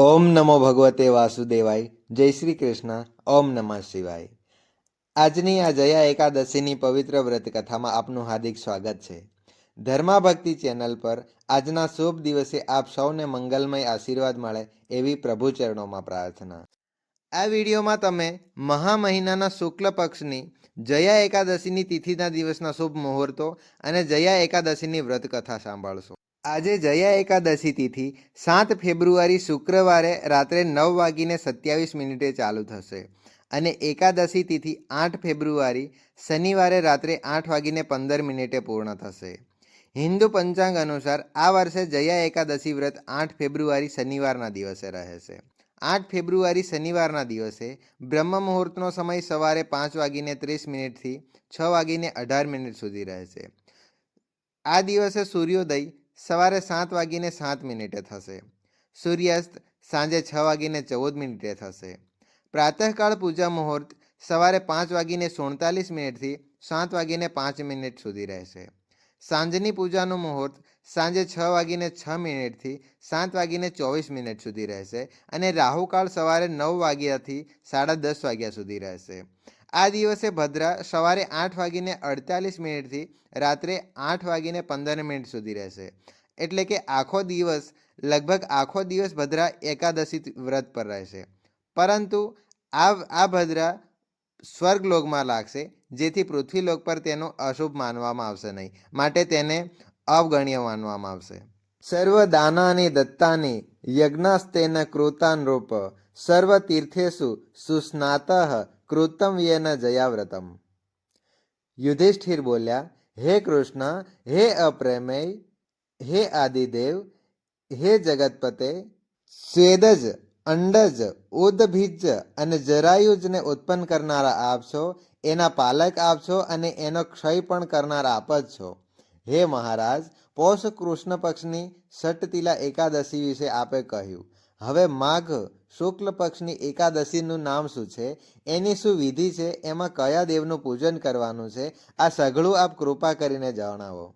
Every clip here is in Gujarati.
ઓમ નમો ભગવતે વાસુદેવાય, જય શ્રી કૃષ્ણ, ઓમ નમઃ શિવાય. આજની આ જયા એકાદશીની પવિત્ર વ્રત કથામાં આપનું હાર્દિક સ્વાગત છે. ધર્મા ભક્તિ ચેનલ પર આજના શુભ દિવસે આપ સૌને મંગલમય આશીર્વાદ મળે એવી પ્રભુ ચરણોમાં પ્રાર્થના. આ વિડીયોમાં તમે મહા મહિનાના શુક્લ પક્ષની જયા એકાદશીની તિથિના દિવસના શુભ મુહૂર્તો અને જયા એકાદશીની વ્રત કથા સાંભળશો. આજે જયા એકાદશી તિથિ, સાત ફેબ્રુઆરી શુક્રવારે રાત્રે નવ વાગીને સત્યાવીસ મિનિટે ચાલુ થશે. અને એકાદશી તિથિ આઠ ફેબ્રુઆરી શનિવારે રાત્રે આઠ વાગીને પંદર મિનિટે પૂર્ણ થશે. હિન્દુ પંચાંગ અનુસાર આ વર્ષે જયા એકાદશી વ્રત આઠ ફેબ્રુઆરી શનિવારના દિવસે રહેશે. આઠ ફેબ્રુઆરી શનિવારના દિવસે બ્રહ્મ મુહૂર્તનો સમય સવારે પાંચ વાગીને ત્રીસ મિનિટથી છ વાગીને અઢાર મિનિટ સુધી રહેશે. આ દિવસે સૂર્યોદય સવારે સાત વાગીને સાત મિનિટે થશે. સૂર્યાસ્ત સાંજે છ વાગીને ચૌદ મિનિટે થશે. પ્રાતઃકાળ પૂજા મુહૂર્ત સવારે પાંચ વાગીને સુડતાલીસ મિનિટથી સાત વાગીને પાંચ મિનિટ સુધી રહેશે. સાંજની પૂજાનું મુહૂર્ત સાંજે છ વાગીને છ મિનિટથી સાત વાગીને ચોવીસ મિનિટ સુધી રહેશે અને રાહુકાળ સવારે નવ વાગ્યાથી સાડા દસ વાગ્યા સુધી રહેશે. આ દિવસે ભદ્રા સવારે આઠ વાગીને અડતાલીસ મિનિટથી રાત્રે આઠ વાગીને પંદર મિનિટ સુધી રહેશે. એટલે કે આખો દિવસ, લગભગ આખો દિવસ ભદ્રા એકાદશી વ્રત પર રહેશે. પરંતુ આ આ ભદ્રા સ્વર્ગલોકમાં લાગશે, જેથી પૃથ્વીલોક પર તેનો અશુભ માનવામાં આવશે નહીં. માટે તેને અવગણ્ય માનવામાં આવશે. સર્વ દાનાની દત્તાની યજ્ઞસ્તેન કૃતાન રૂપ સર્વ તીર્થેષુ સુસ્નાત કૃતમ યેન જયાવ્રતમ યુધિષ્ઠિર બોલ્યા હે કૃષ્ણ હે અપ્રેમેય હે આદિદેવ હે જગતપતે સ્વેદજ અંડજ ઉદભીજ અને જરાયુજને ઉત્પન્ન કરનારા આપ છો એના પાલક આપ છો અને એનો ક્ષય પણ કરનારા આપ જ છો હે મહારાજ પૌષ કૃષ્ણ પક્ષની સટતિલા એકાદશી વિશે આપે કહ્યું હવે માઘ શુક્લ પક્ષની એકાદશીનું નામ શું છે? એની શું વિધિ છે? એમાં કયા દેવનું પૂજન કરવાનું છે? આ સઘળું આપ કૃપા કરીને જણાવો.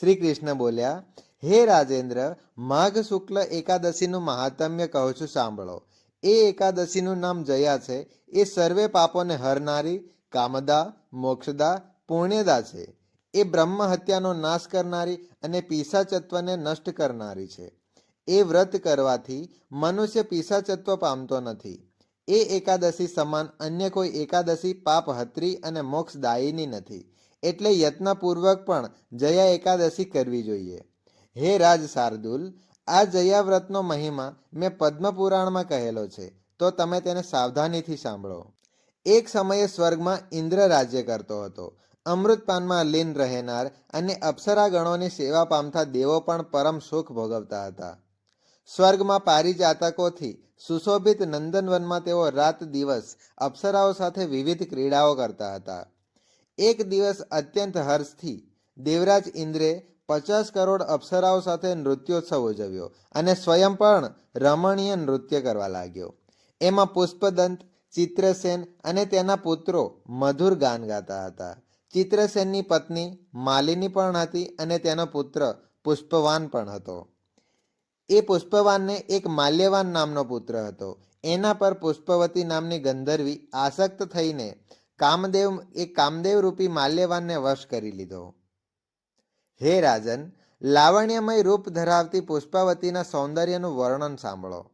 શ્રી કૃષ્ણ બોલ્યા, હે રાજેન્દ્ર, માઘ શુક્લ એકાદશીનું મહાત્મ્ય કહું છું સાંભળો. એ એકાદશીનું નામ જયા છે. એ સર્વે પાપોને હરનારી, કામદા, મોક્ષદા, પુણ્યદા છે. એ બ્રહ્મ હત્યાનો નાશ કરનારી અને પીસાચત્વને નષ્ટ કરનારી છે. એ વ્રત કરવાથી મનુષ્ય પિશાચત્વ પામતો નથી. એ એકાદશી સમાન અન્ય કોઈ એકાદશી પાપ હત્રી અને મોક્ષદાયીની નથી. એટલે યત્નપૂર્વક પણ જયા એકાદશી કરવી જોઈએ. હે રાજ શાર્દુલ, આ જયા વ્રતનો મહિમા મેં પદ્મપુરાણમાં કહેલો છે. તો તમે તેને સાવધાનીથી સાંભળો. એક સમયે સ્વર્ગમાં ઇન્દ્ર રાજ્ય કરતો હતો. અમૃતપાનમાં લીન રહેનાર અને અપ્સરાગણોની સેવા પામતા દેવો પણ પરમ સુખ ભોગવતા હતા. સ્વર્ગમાં પારિજાતકોથી સુશોભિત નંદનવનમાં તેઓ રાત દિવસ અપ્સરાઓ સાથે વિવિધ ક્રીડાઓ કરતા હતા. એક દિવસ અત્યંત હર્ષથી દેવરાજ ઇન્દ્રે પચાસ કરોડ અપ્સરાઓ સાથે નૃત્યોત્સવ ઉજવ્યો અને સ્વયં પણ રમણીય નૃત્ય કરવા લાગ્યો. એમાં પુષ્પદંત, ચિત્રસેન અને તેના પુત્રો મધુર ગાન ગાતા હતા. ચિત્રસેનની પત્ની માલિની પણ હતી અને તેનો પુત્ર પુષ્પવાન પણ હતો. એ પુષ્પવાનને એક માલ્યવાન નામનો પુત્ર હતો. એના પર પુષ્પવતી નામની ગંધર્વી આસક્ત થઈને કામદેવ, એ કામદેવ રૂપી માલ્યવાનને વશ કરી લીધો. હે રાજન, લાવણ્યમય રૂપ ધરાવતી પુષ્પાવતીના સૌંદર્યનું વર્ણન સાંભળો.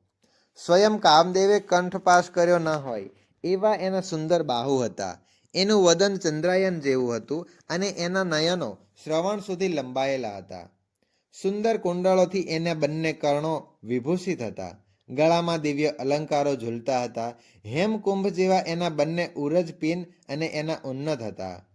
સ્વયં કામદેવે કંઠપાસ કર્યો ન હોય, એવા એના સુંદર બાહુ હતા. એનું વદન ચંદ્રાયન જેવું હતું અને એના નયનો શ્રવણ સુધી લંબાયેલા હતા. સુંદર કુંડળોથી એના બંને કર્ણો વિભૂષિત હતા. ગળામાં દિવ્ય અલંકારો ઝૂલતા હતા. હેમકુંભ જેવા એના બંને ઉરજ પિન અને એના ઉન્નત હતા.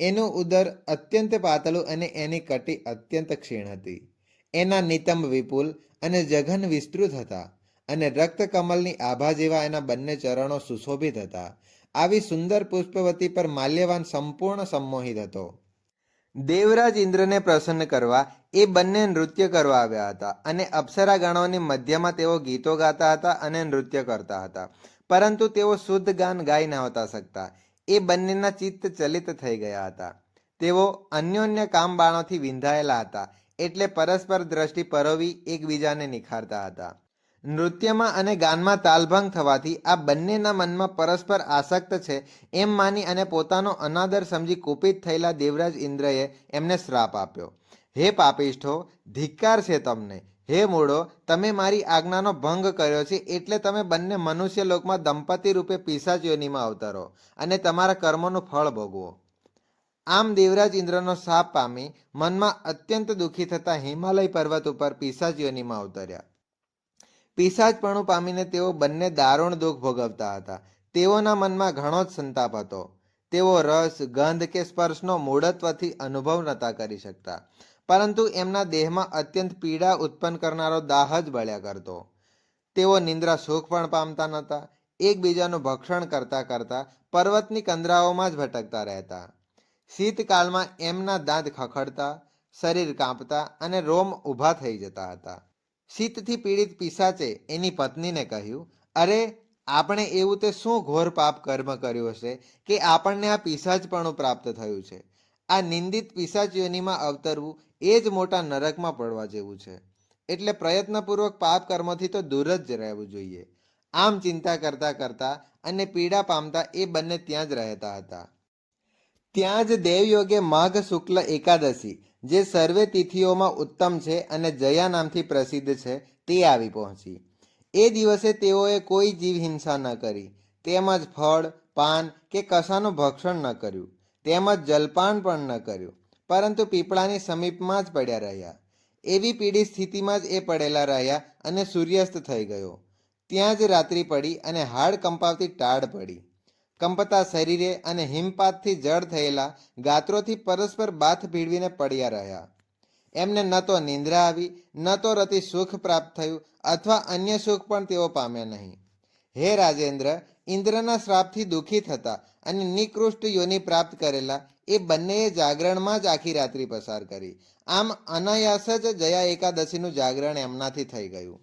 એનું ઉદર અત્યંત પાતળું અને એની કટી અત્યંત ક્ષીણ હતી. એના નિતંબ વિપુલ અને જઘન વિસ્તૃત હતા અને રક્તકમલની આભા જેવા એના બંને ચરણો સુશોભિત હતા. આવી સુંદર પુષ્પવતી પર માલ્યવાન સંપૂર્ણ સંમોહિત હતો. દેવરાજ ઇન્દ્રને પ્રસન્ન કરવા એ બંને નૃત્ય કરવા આવ્યા હતા અને અપ્સરા ગણોની મધ્યમાં તેઓ ગીતો ગાતા હતા અને નૃત્ય કરતા હતા. પરંતુ તેઓ શુદ્ધ ગાન ગાઈ નહોતા શકતા. એ બંનેના ચિત્ત ચલિત થઈ ગયા હતા. તેઓ અન્યોન્ય કામ બાણોથી વિંધાયેલા હતા. એટલે પરસ્પર દ્રષ્ટિ પરોવી એકબીજાને નિખારતા હતા. નૃત્યમાં અને ગાનમાં તાલભંગ થવાથી આ બંનેના મનમાં પરસ્પર આસક્ત છે. એમ માની અને પોતાનો અનાદર સમજી કુપિત થયેલા દેવરાજ ઇન્દ્રએ એમને શ્રાપ આપ્યો. હે પાપિષ્ઠો, ધિક્કાર છે તમને. હે મૂળો તમે મારી આજ્ઞાનો ભંગ કર્યો છે એટલે તમે બંને મનુષ્ય લોકમાં દંપતી રૂપે પિસાચયોનીમાં અવતરો અને તમારા કર્મોનું ફળ ભોગવો. આમ દેવરાજ ઇન્દ્રનો શાપ પામી મનમાં અત્યંત દુઃખી થતા હિમાલય પર્વત ઉપર પિશાચ યોનિમાં અવતર્યા. પિશાચપણું પામીને તેઓ બંને દારૂણ દુઃખ ભોગવતા હતા. તેઓના મનમાં ઘણો જ સંતાપ હતો. તેઓ રસ, ગંધ કે સ્પર્શનો મૂળત્વથી અનુભવ નહોતા કરી શકતા. પરંતુ એમના દેહમાં અત્યંત પીડા ઉત્પન્ન કરનારો દાહ જ બળ્યા કરતો. તેઓ નિંદ્રા સુખ પણ પામતા નહોતા. એકબીજાનું ભક્ષણ કરતા કરતા પર્વતની કંદરાઓમાં જ ભટકતા રહેતા. શીતકાળમાં એમના દાંત ખખડતા, શરીર કાંપતા અને રોમ ઊભા થઈ જતા હતા. શીતથી પીડિત પિશાચે એની પત્નીને કહ્યું, અરે, આપણે એવું તે શું ઘોર પાપ કર્મ કર્યું હશે કે આપણને આ પિશાચપણું પ્રાપ્ત થયું છે? આ નિંદિત યોનિમાં અવતરવું એ જ મોટા નરકમાં પડવા જેવું છે. એટલે પ્રયત્નપૂર્વક પાપ કર્મોથી તો દૂર જ રહેવું જોઈએ આમ ચિંતા કરતા કરતા અને પીડા પામતા એ બંને ત્યાં જ રહેતા હતા. ત્યાં જ દેવયોગે માઘ શુક્લ એકાદશી જે સર્વે તિથિઓમાં ઉત્તમ છે અને જયા નામથી પ્રસિદ્ધ છે, તે આવી પહોંચી. એ દિવસે તેઓએ કોઈ જીવ હિંસા ન કરી. તેમજ ફળ, પાન કે કશાનું ભક્ષણ ન કર્યું. તેમજ જલપાન પણ ન કર્યું. પરંતુ પીપળાની સમીપમાં જ પડ્યા રહ્યા. એવી પીડિત સ્થિતિમાં જ એ પડેલા રહ્યા અને સૂર્યાસ્ત થઈ ગયો. ત્યાં જ રાત્રિ પડી અને હાડ કંપાવતી ટાળ પડી. કંપતા શરીરે અને હિમપાતથી જળ થયેલા ગાત્રોથી પરસ્પર બાથ ભીડવીને પડ્યા રહ્યા. એમને ન તો નિંદ્રા આવી, ન તો રતિ સુખ પ્રાપ્ત થયું અથવા અન્ય સુખ પણ તેઓ પામ્યા નહીં. હે રાજેન્દ્ર, ઇન્દ્રના શ્રાપથી દુઃખી થતા અને નિકૃષ્ટ યોનિ પ્રાપ્ત કરેલા એ બંનેએ જાગરણમાં જ આખી રાત્રિ પસાર કરી. આમ અનાયાસ જ જયા એકાદશીનું જાગરણ એમનાથી થઈ ગયું.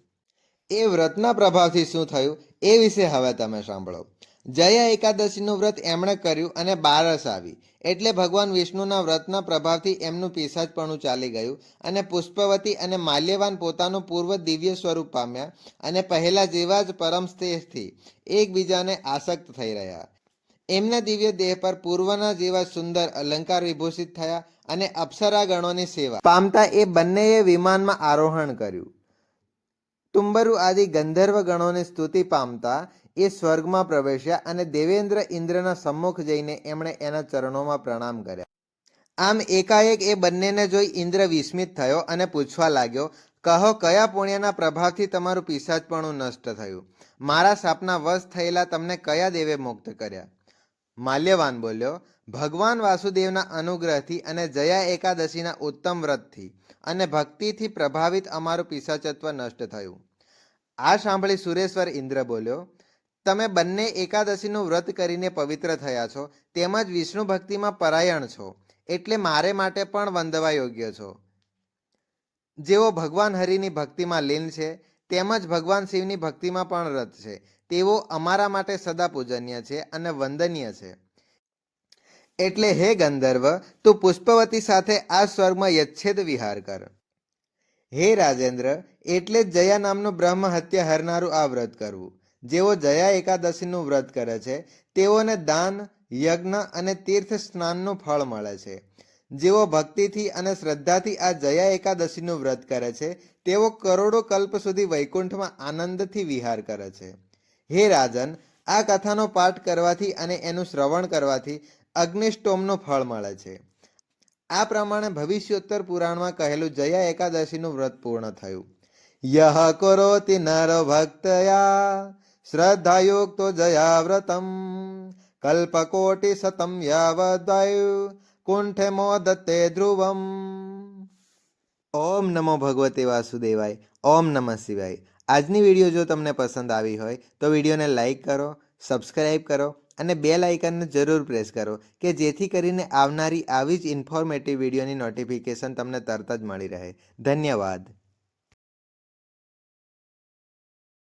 એ વ્રતના પ્રભાવથી શું થયું એ વિશે હવે તમે સાંભળો. જયા એકાદશીનું વ્રત એમણે કર્યું અને બારસ આવી. એટલે ભગવાન વિષ્ણુના વ્રતના પ્રભાવથી એમનું પીસાજપણું ચાલી ગયું અને પુષ્પવતી અને માલ્યવાન પોતાનું પૂર્વ દિવ્ય સ્વરૂપ પામ્યા અને પહેલા જેવા જ પરમ સ્નેહથી એકબીજાને આસક્ત થઈ રહ્યા. એમના દિવ્ય દેહ પર પૂર્વના જેવા સુંદર અલંકાર વિભૂષિત થયા અને અપ્સરા ગણોની સેવા પામતા એ બંનેએ વિમાનમાં આરોહણ કર્યું. તુંબરુ આદિ ગંધર્વ ગણોની સ્તુતિ પામતા એ સ્વર્ગમાં પ્રવેશ્યા અને દેવેન્દ્ર ઇન્દ્રના સમ્મુખ જઈને એમણે એના ચરણોમાં પ્રણામ કર્યા. આમ એકાએક એ બંનેને જોઈ ઇન્દ્ર વિસ્મિત થયો અને પૂછવા લાગ્યો, કહો, કયા પુણ્યના પ્રભાવથી તમારું પિશાચપણું નષ્ટ થયું? મારા સાપના વશ થયેલા તમને કયા દેવે મુક્ત કર્યા? માલ્યવાન બોલ્યો, ભગવાન વાસુદેવના અનુગ્રહથી અને જયા એકાદશીના ઉત્તમ વ્રતથી અને ભક્તિથી પ્રભાવિત અમારું પિશાચત્વ નષ્ટ થયું. આ સાંભળી સુરેશ્વર ઇન્દ્ર બોલ્યો તમે બંને એકાદશીનું વ્રત કરીને પવિત્ર થયા છો, તેમજ વિષ્ણુ ભક્તિમાં પરાયણ છો, એટલે મારે માટે પણ વંદવા યોગ્ય છો. જેઓ ભગવાન હરિની ભક્તિમાં લીન છે, તેમજ ભગવાન શિવની ભક્તિમાં પણ રત છે, તેઓ અમારા માટે સદા પૂજનીય છે અને વંદનીય છે. એટલે હે ગંધર્વ, તું પુષ્પવતી સાથે આ સ્વર્ગમાં યચ્છેદ વિહાર કર. હે રાજેન્દ્ર, એટલે જ જયા નામનું બ્રહ્મ હત્યા હરનારું આ વ્રત કરવું. જેઓ જયા એકાદશીનું વ્રત કરે છે, તેઓને દાન, યજ્ઞ અને તીર્થ સ્નાનનું ફળ મળે છે. જેઓ ભક્તિથી અને શ્રદ્ધાથી આ જયા એકાદશીનું વ્રત કરે છે, તેઓ કરોડો કલ્પ સુધી વૈકુંઠમાં આનંદથી વિહાર કરે છે. હે રાજન, આ કથાનો પાઠ કરવાથી અને એનું શ્રવણ કરવાથી અગ્નિષ્ટોમનું ફળ મળે છે. આ પ્રમાણે ભવિષ્યોત્તર પુરાણમાં કહેલું જયા એકાદશીનું વ્રત પૂર્ણ થયું. યહ કરોતિ નર ભક્તયા શ્રદ્ધાયુક્તો જયાવ્રતમ કલ્પકોટિ શતમ યાવદાયુ કુંઠે મોદતે ધ્રુવમ ઓમ નમો ભગવતે વાસુદેવાય ઓમ નમઃ શિવાય આજની વીડિયો જો તમને પસંદ આવી હોય, તો વિડીયોને લાઈક કરો સબસ્ક્રાઈબ કરો અને બેલ આઇકનને જરૂર પ્રેસ કરો કે જેથી કરીને આવનારી આવી જ ઇન્ફોર્મેટિવ વિડીયોની નોટિફિકેશન તમને તરત જ મળી રહે. ધન્યવાદ.